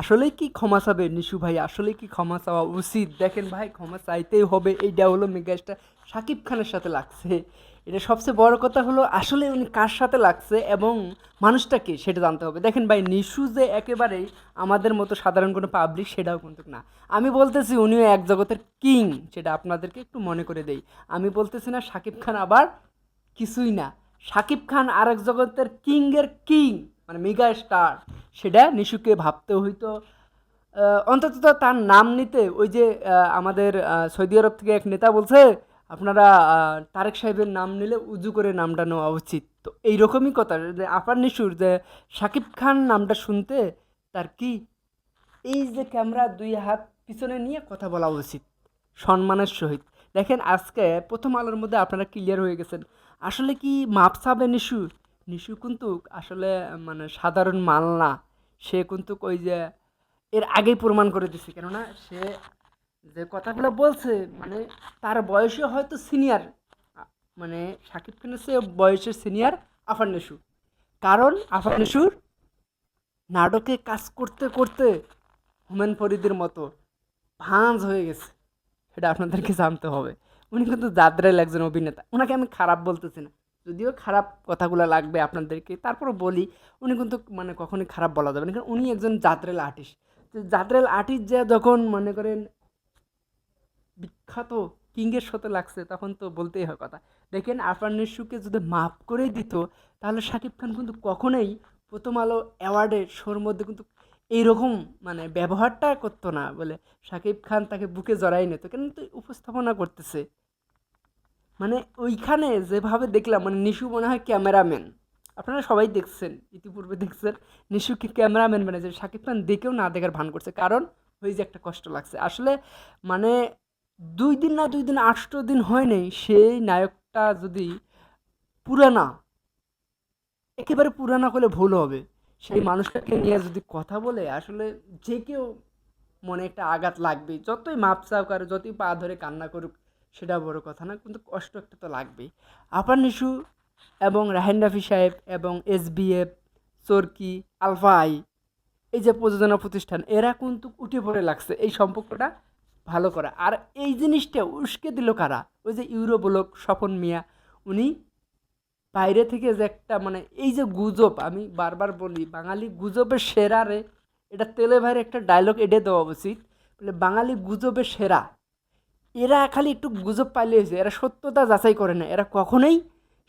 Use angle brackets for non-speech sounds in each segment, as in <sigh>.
আসলেই কি ক্ষমা চাবে নিশু ভাই? আসলে কি ক্ষমা চাওয়া উচিত? দেখেন ভাই, ক্ষমা চাইতেই হবে। এইটা হলো মেগাজটা সাকিব খানের সাথে লাগছে। এটা সবচেয়ে বড় কথা হলো, আসলে উনি কার সাথে লাগছে এবং মানুষটা কে সেটা জানতে হবে। দেখেন ভাই, নিশু যে একেবারেই আমাদের মতো সাধারণ কোনো পাবলিক সেটাও কিন্তু না। আমি বলতেছি উনিও এক জগতের কিং সেটা আপনাদেরকে একটু মনে করে দেই। আমি বলতেছি না সাকিব খান আবার কিছুই না। সাকিব খান আর এক জগতের কিংয়ের কিং মানে মেগা স্টার, সেটা নিশুকে ভাবতে হইতো। অন্তত তার নাম নিতে ওই যে আমাদের সৌদি আরব থেকে এক নেতা বলছে, আপনারা তারেক সাহেবের নাম নিলে উজু করে নামটা নেওয়া উচিত। তো এইরকমই কথা, যে আপার নিশুর, যে সাকিব খান নামটা শুনতে তার কি? এই যে ক্যামেরা দুই হাত পিছনে নিয়ে কথা বলা উচিত, সম্মানের সহিত। দেখেন আজকে প্রথম আলোর মধ্যে আপনারা ক্লিয়ার হয়ে গেছেন। আসলে কি মাপসাবে নিশু? নিশু কিন্তু আসলে মানে সাধারণ মাল না। সে কিন্তু ওই যে, এর আগেই প্রমাণ করে দিছে। কেননা সে যে কথাগুলো বলছে মানে তার বয়সে হয়তো সিনিয়র। মানে সাকিব খানের সে বয়সের সিনিয়র আফান নিশু। কারণ আফান নিশুর নাটকে কাজ করতে করতে হুমেন ফরিদের মতো ভাঁজ হয়ে গেছে। সেটা আপনাদেরকে জানতে হবে। উনি কিন্তু জাদ্রেল একজন অভিনেতা। ওনাকে আমি খারাপ বলতেছি না। যদিও খারাপ কথাগুলো লাগবে আপনাদেরকে, তারপরও বলি, উনি কিন্তু মানে কখনোই খারাপ বলা যাবে না। কারণ উনি একজন জাদ্রেল আর্টিস্ট তো জাদ্রেল আর্টিস্ট যে যখন মনে করেন বিখ্যাত, কিংয়ের সাথে লাগছে, তখন তো বলতেই হয় কথা। দেখেন আরফান নিশুকে যদি মাফ করেই দিত, তাহলে শাকিব খান কিন্তু কখনোই প্রথম আলো অ্যাওয়ার্ডের শোর মধ্যে কিন্তু এইরকম মানে ব্যবহারটা করতো না বলে। শাকিব খান তাকে বুকে জড়াই নিত কেন তো উপস্থাপনা করতেছে। মানে ওইখানে যেভাবে দেখলাম মানে নিশু মনে হয় ক্যামেরাম্যান। আপনারা সবাই দেখছেন, ইতিপূর্বে দেখছেন নিশুকে ক্যামেরাম্যান বানিয়েছে শাকিব খান দেখেও না দেখার ভান করছে। কারণ ওই যে একটা কষ্ট লাগছে। আসলে মানে দুই দিন না দুই দিন, আটশো দিন হয় সেই নায়কটা যদি পুরানা, একেবারে পুরানা হলে ভুল হবে। সেই মানুষটাকে নিয়ে যদি কথা বলে, আসলে যে কেউ মনে একটা আঘাত লাগবে যতই মাপ চাও করে যতই পা ধরে কান্না করুক সেটা বড় কথা না, কিন্তু কষ্ট একটা তো লাগবেই। আপার নিশু এবং রাহেন রাফি সাহেব এবং S BF Chorki, Alpha I, এই যে প্রযোজনা প্রতিষ্ঠান, এরা কিন্তু উঠে পড়ে লাগছে এই সম্পর্কটা ভালো করা। আর এই জিনিসটা উস্কে দিল কারা? ওই যে ইউরো ব্লক স্বপন মিয়া, উনি বাইরে থেকে যে একটা মানে এই যে গুজব, আমি বারবার বলি, বাঙালি গুজবের সেরা রে এটা তেলে ভাইয়ের একটা ডায়লগ এডে দেওয়া উচিত। বলে বাঙালি গুজবের সেরা। এরা খালি একটু গুজব পাইলে হয়েছে এরা সত্যতা যাচাই করে না। এরা কখনোই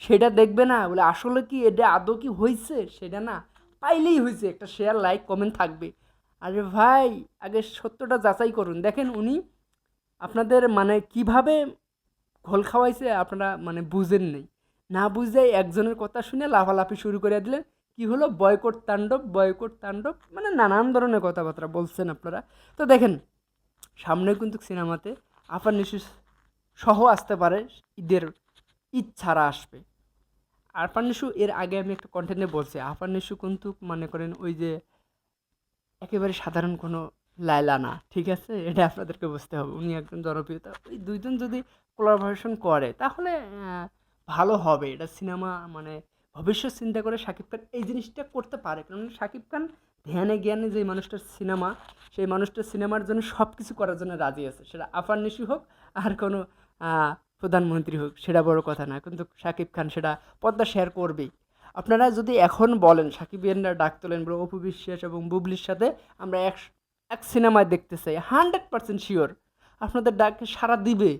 সেটা দেখবে না, বলে আসলে কি এটা আদৌ কি হয়েছে সেটা না, পাইলেই হয়েছে একটা শেয়ার লাইক কমেন্ট থাকবে। আরে ভাই, আগে সত্যটা যাচাই করুন। দেখেন উনি আপনাদের মানে কীভাবে ঘোল খাওয়াইছে আপনারা মানে বুঝেন নেই। না বুঝে একজনের কথা শুনে লাফালাফি শুরু করে দিলেন। কি হলো? বয়কট তাণ্ডব বয়কট তাণ্ডব মানে নানান ধরনের কথাবার্তা বলছেন আপনারা। তো দেখেন, সামনে কিন্তু সিনেমাতে আফার নিশু সহ আসতে পারে, ঈদের ঈদ ছাড়া আসবে। আরফান নিশু এর আগে আমি একটা কন্টেন্টে বলছি। আরফান নিশু কিন্তু মনে করেন ওই যে একেবারে সাধারণ কোনো লাইলা না, ঠিক আছে? এটা আপনাদেরকে বুঝতে হবে। উনি একজন জনপ্রিয়তা। ওই দুইজন যদি কোলাবোরেশন করে, তাহলে ভালো হবে। এটা সিনেমা মানে ভবিষ্যৎ চিন্তা করে শাকিব খান এই জিনিসটা করতে পারে। কারণ শাকিব খান ধ্যানে জ্ঞানে যে মানুষটার সিনেমা সেই মানুষটা সিনেমার জন্য সব কিছু করার জন্য রাজি আছে। সেটা আফার নিশু হোক, আর কোনো প্রধানমন্ত্রী হোক, সেটা বড় কথা না। কিন্তু শাকিব খান সেটা পদ্মা শেয়ার করবেই। আপনারা যদি এখন বলেন, সাকিব ইয়ানরা ডাক তোলেন বলে অপু বিশ্বাস এবং বুবলির সাথে আমরা এক এক সিনেমায় দেখতে চাই, হান্ড্রেড পার্সেন্ট শিওর। আপনাদের ডাকে সাড়া দিবে।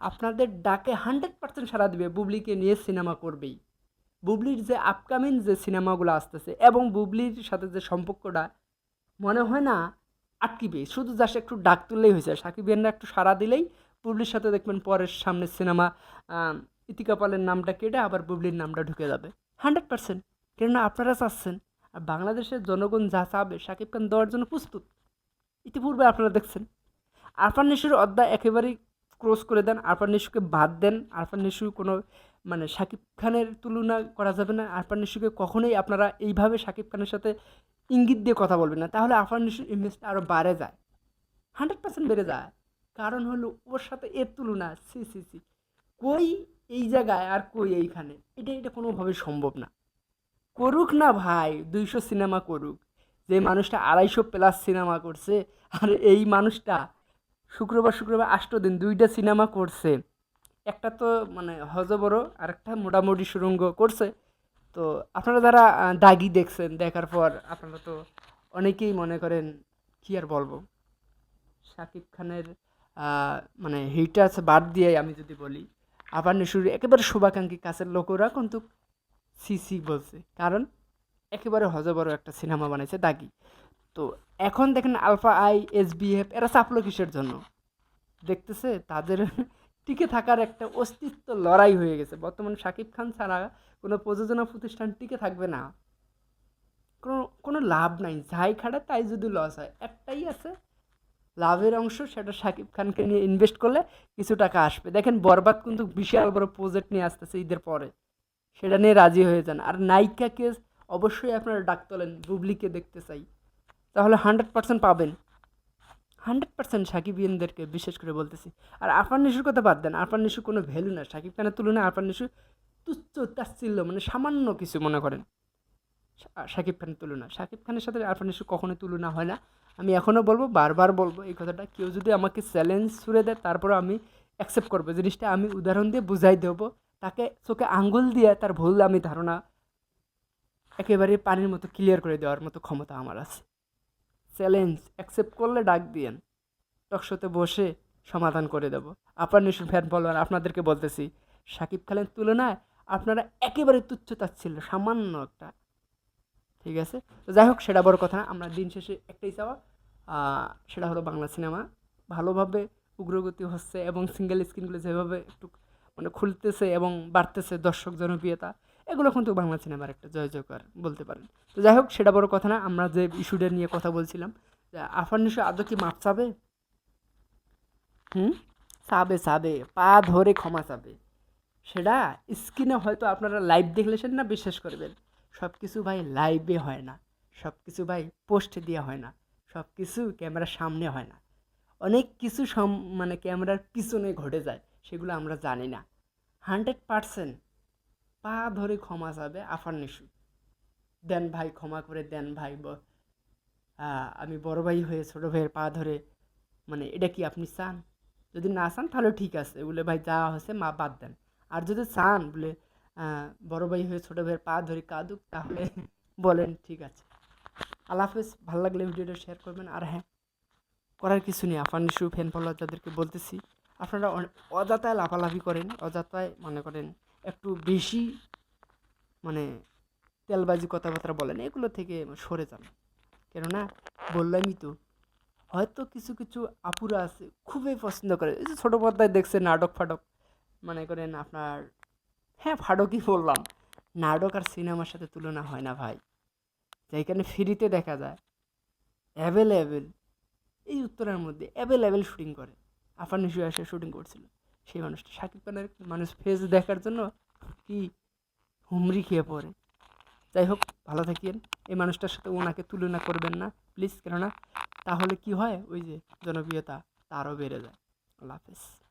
আপনাদের ডাকে হান্ড্রেড পার্সেন্ট সাড়া দিবে, বুবলিকে নিয়ে সিনেমা করবেই। বুবলির যে আপকামিং যে সিনেমাগুলো আসতেছে এবং বুবলির সাথে যে সম্পর্কটা, মনে হয় না আটকিবে। শুধু জাস্ট একটু ডাক তুললেই হয়েছে। সাকিব ইয়ানরা একটু সাড়া দিলেই বুবলির সাথে দেখবেন পরের সামনের সিনেমা ইতিকা পালের নামটা কেটে আবার বুবলির নামটা ঢুকে যাবে। Hundred percent. কেননা আপনারা চাচ্ছেন, আর বাংলাদেশের জনগণ যা চাবে শাকিব খান দেওয়ার জন্য প্রস্তুত। ইতিপূর্বে আপনারা দেখছেন। আরফান নিশুর অধ্যায় একেবারেই ক্রস করে দেন। আরফান নিশুকে বাদ দেন। আরফান নিশু কোনো মানে শাকিব খানের তুলনা করা যাবে না। আরফান নিশুকে কখনোই আপনারা এইভাবে শাকিব খানের সাথে ইঙ্গিত দিয়ে কথা বলবেন না, তাহলে আরফান নিশুর ইমেজটা আরও বাড়ে যায়। হান্ড্রেড পার্সেন্ট বেড়ে যায়। কারণ হলো ওর সাথে এর তুলনা, সি সি সি। কই এই জায়গায় আর কই এইখানে? এটা এটা কোনোভাবে সম্ভব না। করুক না ভাই, দুইশো সিনেমা করুক। যে মানুষটা আড়াইশো প্লাস সিনেমা করছে, আর এই মানুষটা শুক্রবার শুক্রবার আষ্ট দিন দুইটা সিনেমা করছে। একটা তো মানে হজবড় আর একটা মোটামুটি সুরঙ্গ করছে। তো আপনারা যারা দাগি দেখছেন, দেখার পর আপনারা তো অনেকেই মনে করেন, কি আর বলব? শাকিব খানের মানে হিটার্স বাদ দিয়ে আমি যদি বলি, আবার নিশুর একেবারে শুভাকাঙ্ক্ষী কাছের লোকেরা কিন্তু সিসি বলছে। কারণ একেবারে হজবড় একটা সিনেমা বানাইছে দাগি। তো এখন দেখেন Alpha I, S B F, এরা চাপলো কিসের জন্য? দেখতেছে তাদের টিকে থাকার একটা অস্তিত্ব লড়াই হয়ে গেছে। বর্তমান শাকিব খান ছাড়া কোনো প্রযোজনা প্রতিষ্ঠান টিকে থাকবে না। কোনো কোনো লাভ নাই। যাই খাটে, তাই যদি লস হয়। একটাই আছে। লাভের অংশ সেটা শাকিব খানকে নিয়ে ইনভেস্ট করলে কিছু টাকা আসবে। দেখেন বরবাদ কিন্তু বিশাল বড় প্রজেক্ট নিয়ে আসতেছে ঈদের পরে। সেটা নিয়ে রাজি হয়ে যান। আর নায়িকাকে অবশ্যই আপনারা ডাক তোলেন। বুবলিকে দেখতে চাই। তাহলে হান্ড্রেড পার্সেন্ট পাবেন। হান্ড্রেড পার্সেন্ট সাকিবিয়ানদেরকে বিশেষ করে বলতেছি। আর আরফান নিশুর কথা বাদ দেন, আরফান নিশু কোনো ভ্যালু না সাকিব খানের তুলনায় আরফান নিশু তুচ্ছ, তাচ্ছিল্য মানে সামান্য কিছু মনে করেন। শাকিব খানের তুলনা শাকিব খানের সাথে আরফান নিশু কখনোই তুলনা হয় না। আমি এখনও বলব, বারবার বলব এই কথাটা, কেউ যদি আমাকে চ্যালেঞ্জ ছুড়ে দেয় তারপরে আমি অ্যাকসেপ্ট করব। জিনিসটা আমি উদাহরণ দিয়ে বুঝাই দেবো। তাকে চোখে আঙ্গুল দিয়ে তার ভুল আমি ধারণা একেবারে পানির মতো ক্লিয়ার করে দেওয়ার মতো ক্ষমতা আমার আছে। চ্যালেঞ্জ অ্যাকসেপ্ট করলে ডাক দিয়েন। টকশোতে বসে সমাধান করে দেবো। আপনার নিশ্চয় ফ্যান ফলোয়ার, আপনাদেরকে বলতেছি, সাকিব খানের তুলনায় আপনারা একেবারে তুচ্ছ ছিল সামান্য একটা। ঠিক আছে? তো যাই হোক, সেটা বড় কথা না, আমরা দিন শেষে একটাই চাওয়া। সেটা হলো বাংলা সিনেমা। ভালোভাবে উগ্রগতি হচ্ছে এবং সিঙ্গেল স্ক্রিনগুলো যেভাবে একটু মানে খুলতেছে এবং বাড়তেছে দর্শক জনপ্রিয়তা এগুলো কিন্তু বাংলা সিনেমার একটা জয় জয়কার বলতে পারেন। তো যাই হোক, সেটা বড় কথা না, আমরা যে ইস্যুটা নিয়ে কথা বলছিলাম, যে আফান নিশো আদৌ কি মাপ চাবে? হুম? চাবে চাবে, পা ধরে ক্ষমা চাবে। সেটা স্ক্রিনে হয়তো আপনারা লাইভ দেখলে সেটা না, বিশ্বাস করবেন। সব কিছু ভাই লাইভে হয় না সব কিছু ভাই পোস্টে দেওয়া হয় না সব কিছু ক্যামেরার সামনে হয় না। অনেক কিছু সম মানে ক্যামেরার পিছনে ঘটে যায়, সেগুলো আমরা জানি না। হান্ড্রেড পারসেন্ট পা ধরে ক্ষমা চাবে, আফার নিশু দেন ভাই, ক্ষমা করে দেন ভাই আমি বড় ভাই হয়ে ছোটো ভাইয়ের পা ধরে মানে এটা কি আপনি চান? যদি না চান তাহলে ঠিক আছে, বলে ভাই যা হয়েছে মা বাদ দেন। আর যদি চান, বলে বড় ভাই হয়ে ছোটো ভাইয়ের পা ধরে কাঁদুক, তাহলে <laughs> বলেন, ঠিক আছে। আল্লাহ হাফেজ, ভালো লাগলে ভিডিওটা শেয়ার করবেন। আর হ্যাঁ করার কিছু নেই আফান নিশু ফ্যান ফলোয়ার যাদেরকে বলতেছি, আপনারা অযথায় লাফালাফি করেন, অযথায় মনে করেন একটু বেশি মানে তেলবাজি কথাবার্তা বলেন, এগুলো থেকে সরে যান। কেননা বললামই তো, হয়তো কিছু কিছু আপুরা আছে খুবই পছন্দ করে। এই যে ছোটো পর্দায় দেখছে নাটক ফাটক, মনে করেন আপনার হ্যাঁ ফাটকই বললাম। নাটক আর সিনেমার সাথে তুলনা হয় না ভাই। যেখানে ফ্রিতে দেখা যায়। অ্যাভেলেবেল, এই উত্তরের মধ্যে অ্যাভেলেবেল শুটিং করে। আফান নিশু এসে শুটিং করছিল। সেই মানুষটা। শাকিব খানের মানুষ ফেস দেখার জন্য কি হুমড়ি খেয়ে পড়ে। যাই হোক, ভালো থাকিয়েন। এই মানুষটার সাথে ওনাকে তুলনা করবেন না প্লিজ কেননা তাহলে কি হয়? ওই যে জনপ্রিয়তা তারও বেড়ে যায়। আল্লাহ হাফেজ।